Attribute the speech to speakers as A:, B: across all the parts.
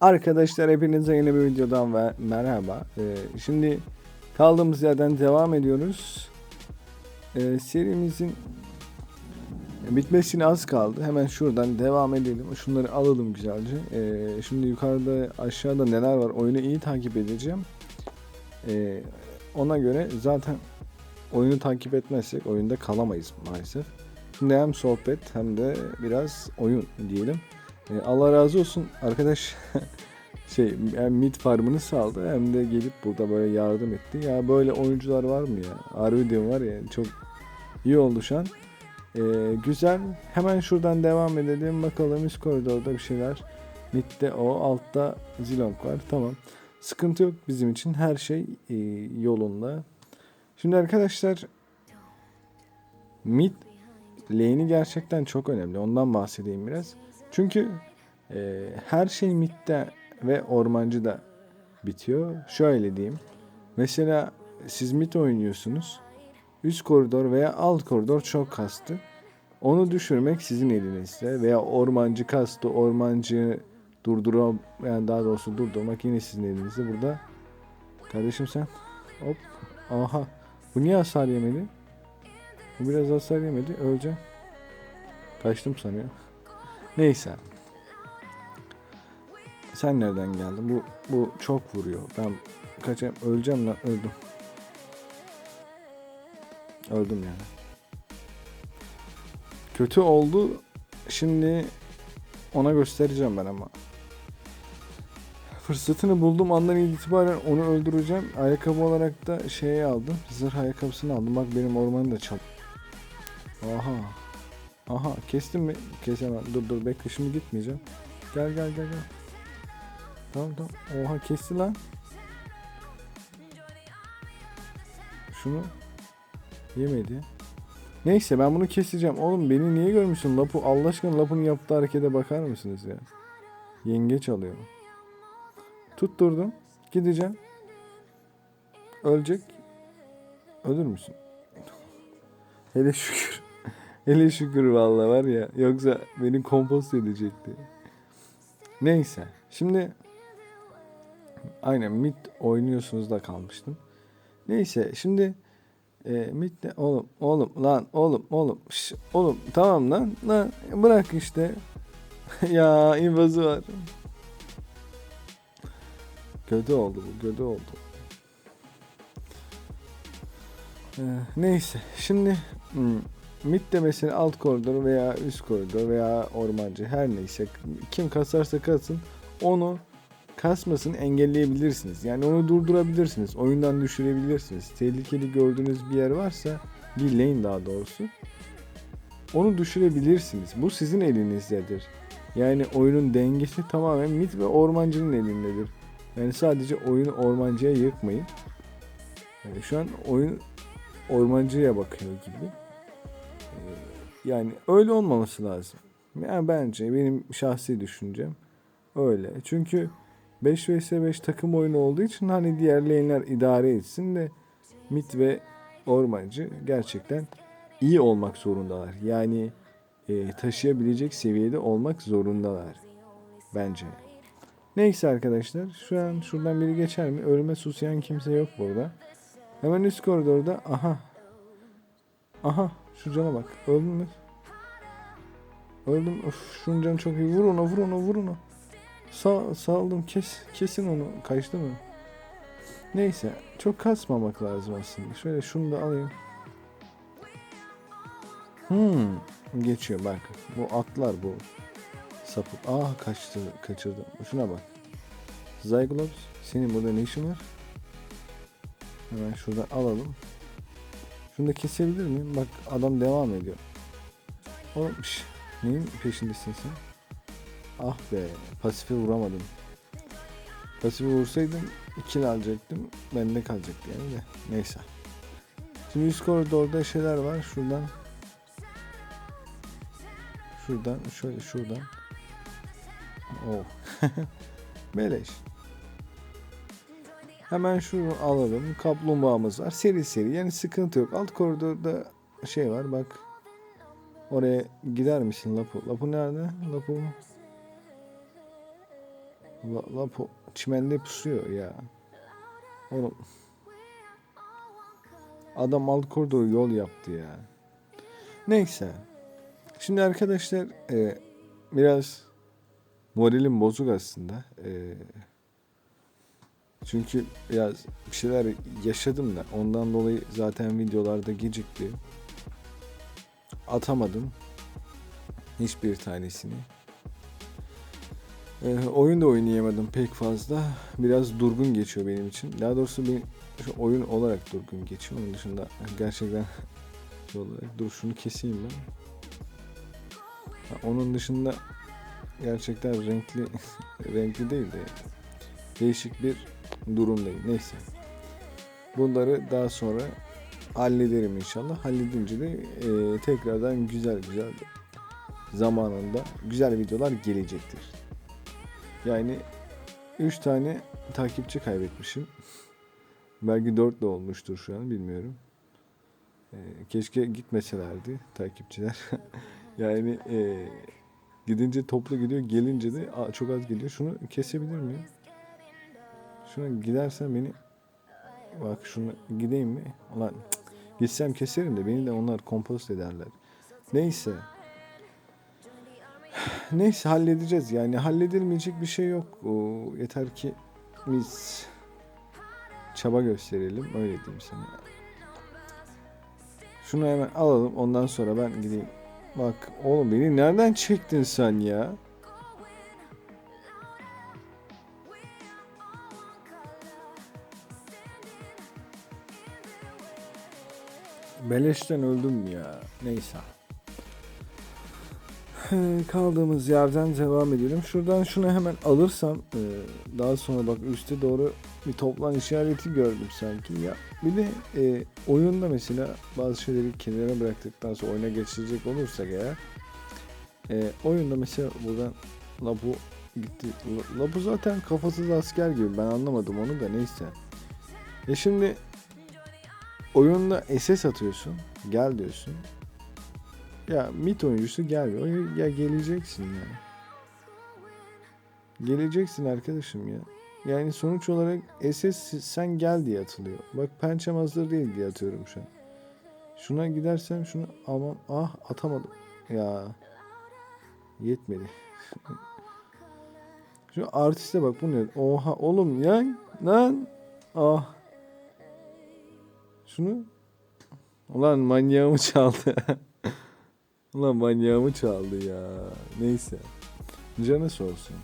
A: Arkadaşlar hepinize yeni bir videodan ve merhaba. Ee, şimdi kaldığımız yerden devam ediyoruz. Ee, serimizin bitmesine az kaldı. Hemen şuradan devam edelim. Şunları alalım güzelce. Ee, şimdi yukarıda aşağıda neler var oyunu iyi takip edeceğim. Ee, ona göre zaten oyunu takip etmezsek oyunda kalamayız maalesef. Şimdi hem sohbet hem de biraz oyun diyelim. Ee, Allah razı olsun arkadaş şey hem mid farmını saldı hem de gelip burada böyle yardım etti. Ya böyle oyuncular var mı ya? Harbi diyorum var ya çok iyi oldu şu an. Ee, güzel. Hemen şuradan devam edelim. Bakalım üst koridorda bir şeyler. Mid'de o, altta Zilong var. Tamam. Sıkıntı yok bizim için. Her şey e, yolunda. Şimdi arkadaşlar mid lane'i gerçekten çok önemli. Ondan bahsedeyim biraz. Çünkü e, her şey midde ve ormancıda bitiyor. Şöyle diyeyim. Mesela siz mid oynuyorsunuz. Üst koridor veya alt koridor çok kastı. Onu düşürmek sizin elinizde veya ormancı kastı, ormancı durduram yani daha doğrusu durdurmak yine sizin elinizde. Burada kardeşim sen hop aha bu niye hasar yemedi? Bu biraz hasar yemedi. Öleceğim. Kaçtım sanıyor. Neyse. Sen nereden geldin? Bu bu çok vuruyor. Ben kaçayım. Öleceğim lan. Öldüm. Öldüm yani. Kötü oldu. Şimdi ona göstereceğim ben ama. Fırsatını buldum andan itibaren onu öldüreceğim. Ayakkabı olarak da şeyi aldım. Zırh ayakkabısını aldım. Bak benim ormanı da çal. Aha. Aha kestim mi? Kesemem. Dur dur bekle şimdi gitmeyeceğim. Gel gel gel gel. Tamam tamam. Oha kesti lan. Şunu yemedi. Neyse ben bunu keseceğim. Oğlum beni niye görmüşsün? Lapu Allah aşkına Lapu'nun yaptığı harekete bakar mısınız ya? Yengeç alıyor. Tutturdum. Gideceğim. Ölecek. Ölür müsün? Hele şükür. Hele şükür vallahi var ya. Yoksa beni kompost edecekti. Neyse. Şimdi aynen mid oynuyorsunuz da kalmıştım. Neyse şimdi e, mid de oğlum oğlum lan oğlum oğlum şş, oğlum tamam lan lan bırak işte. ya invazı var. Kötü oldu bu kötü oldu. Ee, neyse şimdi hmm, mid de mesela alt koridor veya üst koridor veya ormancı her neyse kim kasarsa kasın onu kasmasını engelleyebilirsiniz. Yani onu durdurabilirsiniz. Oyundan düşürebilirsiniz. Tehlikeli gördüğünüz bir yer varsa bir lane daha doğrusu onu düşürebilirsiniz. Bu sizin elinizdedir. Yani oyunun dengesi tamamen mid ve ormancının elindedir. Yani sadece oyunu ormancıya yıkmayın. Yani şu an oyun ormancıya bakıyor gibi. Ee, Yani öyle olmaması lazım. Yani bence benim şahsi düşüncem öyle. Çünkü 5 vs 5 takım oyunu olduğu için hani diğer lane'ler idare etsin de mid ve ormancı gerçekten iyi olmak zorundalar. Yani e, taşıyabilecek seviyede olmak zorundalar. Bence. Neyse arkadaşlar şu an şuradan biri geçer mi? Ölüme susayan kimse yok burada. Hemen üst koridorda aha. Aha şu cana bak. Öldün mü? Öldüm. Of şunun canı çok iyi. Vur ona vur ona vur ona. Sağ, saldım kes. Kesin onu. Kaçtı mı? Neyse. Çok kasmamak lazım aslında. Şöyle şunu da alayım. Hmm. Geçiyor bak. Bu atlar bu. Sapık. Ah kaçtı. Kaçırdım. Şuna bak. Zyglops senin burada ne işin var? Hemen şuradan alalım. Şunu da kesebilir miyim? Bak adam devam ediyor. Oğlum şş, neyin peşindesin sen? Ah be pasifi vuramadım. Pasifi vursaydım ikili alacaktım. Bende kalacaktı yani de. Neyse. Şimdi üst koridorda şeyler var. Şuradan Şuradan şöyle şuradan. Oh. Beleş. Hemen şunu alalım. Kaplumbağamız var. Seri seri. Yani sıkıntı yok. Alt koridorda şey var bak. Oraya gider misin Lapu? Lapu nerede? Lapu. La, Lapu çimende pusuyor ya. Oğlum. Adam alt koridoru yol yaptı ya. Neyse. Şimdi arkadaşlar e, biraz moralim bozuk aslında. E, çünkü biraz bir şeyler yaşadım da ondan dolayı zaten videolarda gecikti. Atamadım. Hiçbir tanesini. Ee, oyun da oynayamadım pek fazla. Biraz durgun geçiyor benim için. Daha doğrusu bir oyun olarak durgun geçiyor. Onun dışında gerçekten şey olarak dur şunu keseyim ben. Onun dışında gerçekten renkli renkli değil de değişik bir durumdayım. Neyse. Bunları daha sonra hallederim inşallah. Halledince de e, tekrardan güzel güzel zamanında güzel videolar gelecektir. Yani 3 tane takipçi kaybetmişim. Belki 4 de olmuştur şu an bilmiyorum. E, keşke gitmeselerdi takipçiler. yani e, gidince toplu gidiyor, gelince de çok az geliyor. Şunu kesebilir miyim? Şuna gidersen beni bak şunu gideyim mi? Ulan cık, gitsem keserim de beni de onlar kompost ederler. Neyse. Neyse halledeceğiz yani halledilmeyecek bir şey yok. O, yeter ki biz çaba gösterelim öyle diyeyim sana. Şunu hemen alalım ondan sonra ben gideyim. Bak oğlum beni nereden çektin sen ya? Beleşten öldüm ya. Neyse. Kaldığımız yerden devam edelim. Şuradan şunu hemen alırsam e, daha sonra bak üste doğru bir toplan işareti gördüm sanki. Ya bir de e, oyunda mesela bazı şeyleri kenara bıraktıktan sonra oyuna geçirecek olursak eğer e, oyunda mesela buradan Lapu gitti. La- Lapu zaten kafasız asker gibi. Ben anlamadım onu da neyse. Ya şimdi oyunda SS atıyorsun. Gel diyorsun. Ya mit oyuncusu gelmiyor. Ya geleceksin ya. Geleceksin arkadaşım ya. Yani sonuç olarak SS sen gel diye atılıyor. Bak pençem hazır değil diye atıyorum şu an. Şuna gidersem şunu aman ah atamadım. Ya yetmedi. Şu artiste bak bu ne? Oha oğlum ya lan ah. Şunu Ulan manyağımı çaldı. Ulan manyağımı çaldı ya. Neyse. Canı sorsun.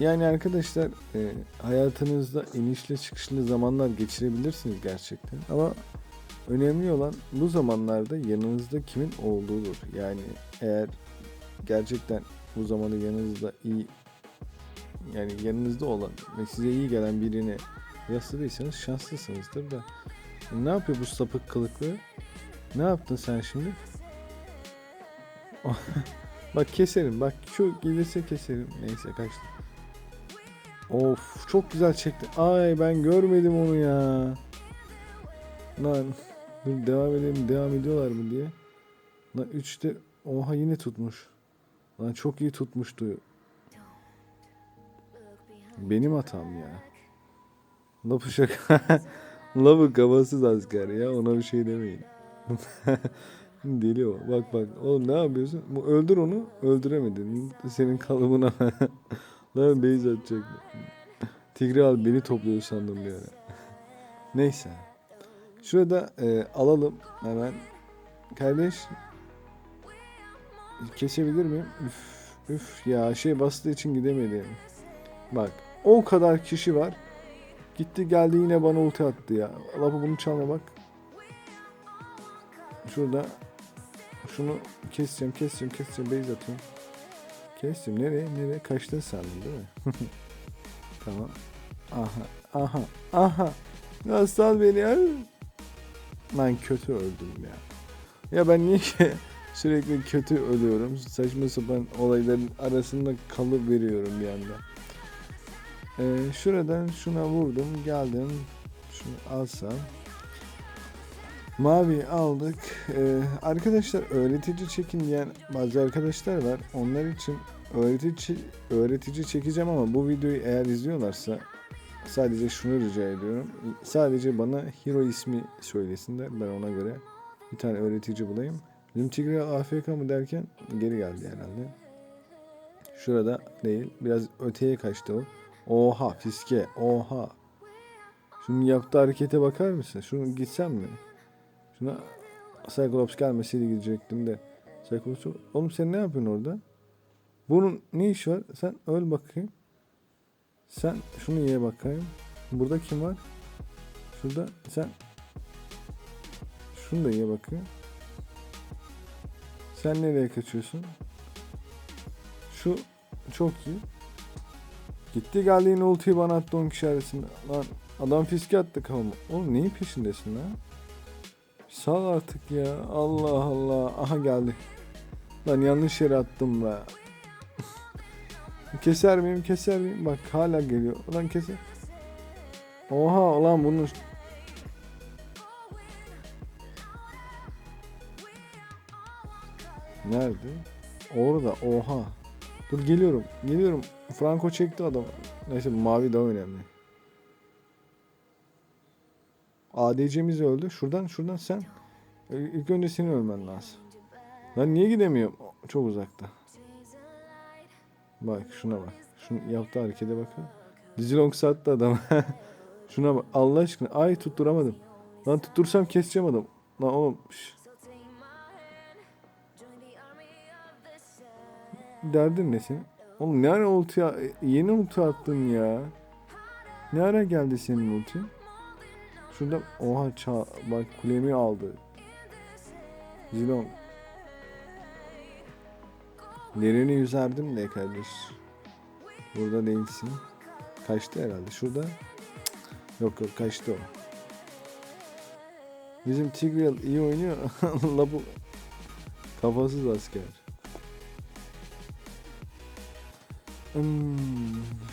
A: Yani arkadaşlar e, hayatınızda inişli çıkışlı zamanlar geçirebilirsiniz gerçekten. Ama önemli olan bu zamanlarda yanınızda kimin olduğudur. Yani eğer gerçekten bu zamanı yanınızda iyi yani yanınızda olan ve size iyi gelen birini rastladıysanız şanslısınızdır da. E, ne yapıyor bu sapık kılıklı? Ne yaptın sen şimdi? bak keserim. Bak şu gelirse keserim. Neyse kaçtı. Of çok güzel çekti. Ay ben görmedim onu ya. Lan dur devam edelim devam ediyorlar mı diye. Lan 3'te oha yine tutmuş. Lan çok iyi tutmuştu. Benim hatam ya. Lapı şaka. Lapı kafasız asker ya ona bir şey demeyin. Deli o. Bak bak. Oğlum ne yapıyorsun? Öldür onu. Öldüremedin. Senin kalıbına. Lan beyz atacak. Tigri al beni topluyor sandım bir ara. Neyse. Şurada e, alalım hemen. Kardeş. Kesebilir miyim? Üf, üf ya şey bastığı için gidemedim. Bak o kadar kişi var. Gitti geldi yine bana ulti attı ya. Lapa bunu çalma bak. Şurada şunu keseceğim keseceğim keseceğim base atıyorum. Kestim nereye nereye kaçtın sandın değil mi? tamam. Aha aha aha. Ya sal beni ya. Lan kötü öldüm ya. Ya ben niye ki sürekli kötü ölüyorum. Saçma sapan olayların arasında kalıp veriyorum bir anda. Ee, şuradan şuna vurdum geldim. Şunu alsam. Mavi aldık. Ee, arkadaşlar öğretici çekin diyen bazı arkadaşlar var. Onlar için öğretici öğretici çekeceğim ama bu videoyu eğer izliyorlarsa sadece şunu rica ediyorum. Sadece bana hero ismi söylesinler. Ben ona göre bir tane öğretici bulayım. Bizim Tigreal AFK mı derken geri geldi herhalde. Şurada değil. Biraz öteye kaçtı o. Oha fiske. Oha. Şunun yaptığı harekete bakar mısın? Şunu gitsem mi? Şuna Cyclops gelmeseydi gidecektim de. Cyclops oğlum sen ne yapıyorsun orada? Bunun ne işi var? Sen öl bakayım. Sen şunu ye bakayım. Burada kim var? Şurada sen şunu da ye bakayım. Sen nereye kaçıyorsun? Şu çok iyi. Gitti geldi yine ultiyi bana attı 10 kişi arasında. Lan adam fiske attı kafama. Oğlum neyin peşindesin lan? Sal artık ya. Allah Allah. Aha geldi. Lan yanlış yere attım be. Keser miyim keser miyim? Bak hala geliyor. Ulan keser. Oha ulan bunu Nerede? Orada. Oha. Dur geliyorum. Geliyorum. Franco çekti adam. Neyse mavi daha önemli. ADC'miz öldü. Şuradan şuradan sen. İlk önce senin ölmen lazım. Ben niye gidemiyorum? Çok uzakta. Bak şuna bak. Şunu yaptığı harekete bakın. Dizilong sattı adam. şuna bak. Allah aşkına. Ay tutturamadım. Lan tuttursam keseceğim adam. Lan oğlum. şş. Derdin ne senin? Oğlum ne ara ulti ya- yeni ulti attın ya. Ne ara geldi senin ulti? Şurada oha ça bak kulemi aldı. Zilon. Lerini yüzerdim de kardeş. Burada değilsin. Kaçtı herhalde. Şurada. Yok yok kaçtı o. Bizim Tigreal iyi oynuyor. La bu kafasız asker. Hmm,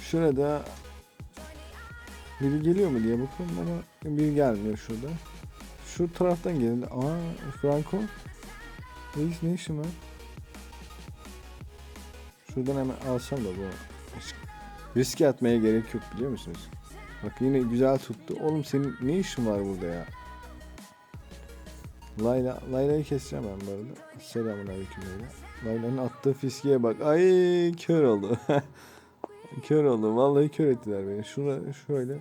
A: şurada biri geliyor mu diye bakıyorum ama biri gelmiyor şurada. Şu taraftan gelin. Aa Franco. Reis ne işin var? Şuradan hemen alsam da bu. Riske atmaya gerek yok biliyor musunuz? Bak yine güzel tuttu. Oğlum senin ne işin var burada ya? Layla, Layla'yı keseceğim ben bu arada. Selamun aleyküm Layla. Layla'nın attığı fiskeye bak. Ay kör oldu. kör oldu. Vallahi kör ettiler beni. Şuna şöyle.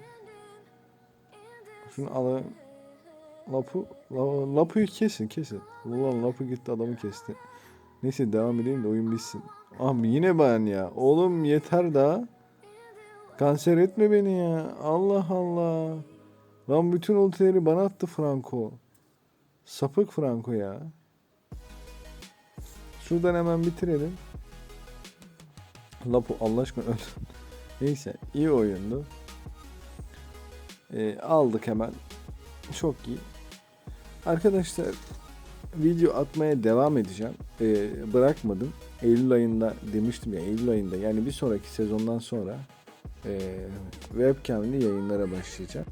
A: Şunu alayım. Lapu, la, lapuyu kesin kesin. Ulan lapu gitti adamı kesti. Neyse devam edeyim de oyun bitsin. Abi yine ben ya. Oğlum yeter daha. Kanser etme beni ya. Allah Allah. Lan bütün ultileri bana attı Franco. Sapık Franco ya. Şuradan hemen bitirelim. Lapo Allah aşkına öl. Neyse iyi oyundu. Ee, aldık hemen. Çok iyi. Arkadaşlar video atmaya devam edeceğim. Ee, bırakmadım. Eylül ayında demiştim ya Eylül ayında yani bir sonraki sezondan sonra e, webcam'li yayınlara başlayacağım.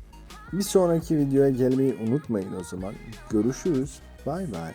A: Bir sonraki videoya gelmeyi unutmayın o zaman. Görüşürüz. Bay bay.